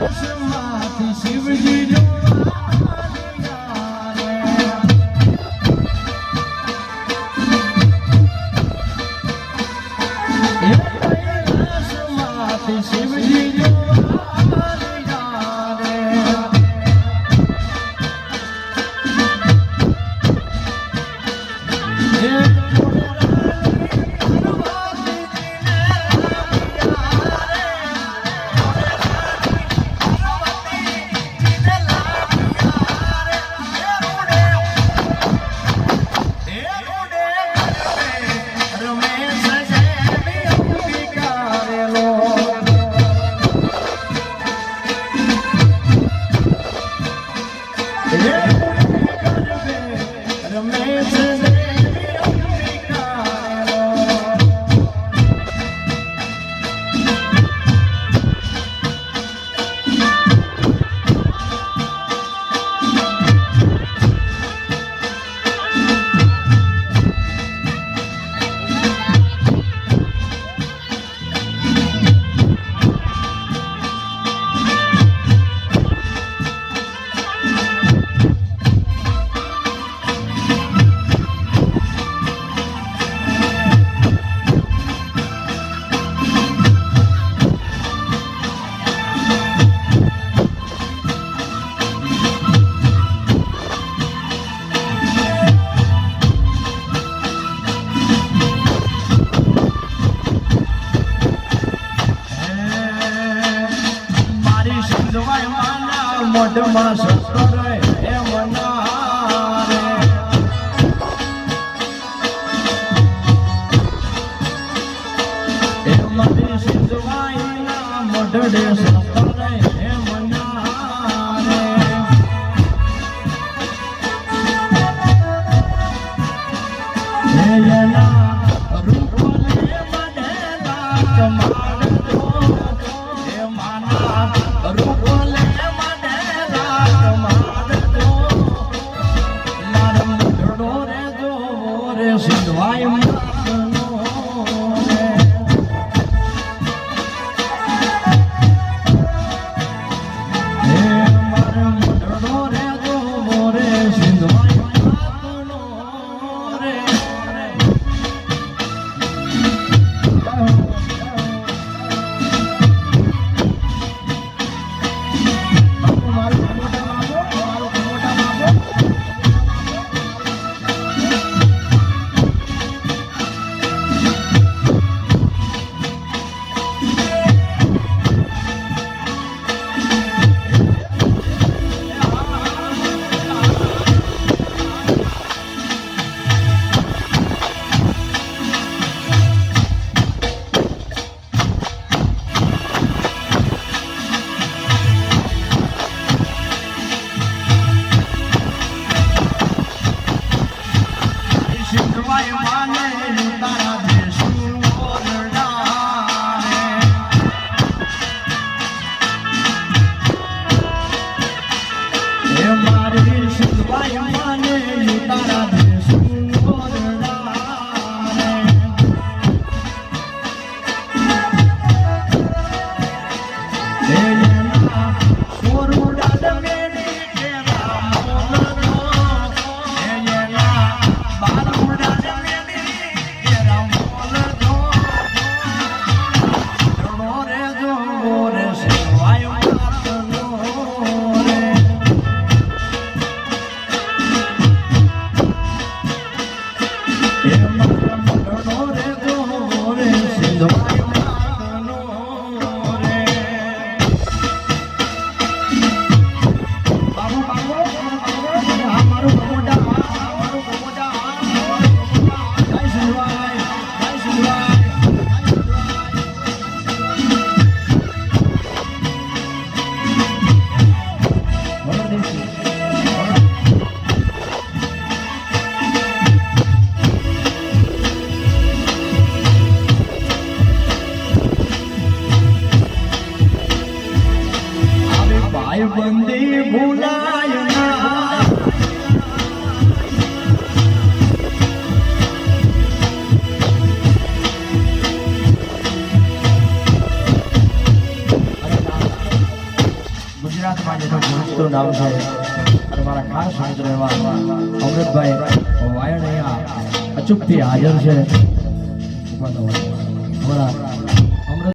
Thank. દેવી મોઢમાં સસરો એ મના રે એ મારી સિંધવાયના મોઢડે સસરો એ મના રે એના તારા ભાઈ ભૂલાય ગુજરાતમાં જેનું મારા ખાસ મિત્ર એવા અમૃતભાઈ વાયણ અહીંયા અચૂકથી હાજર છે.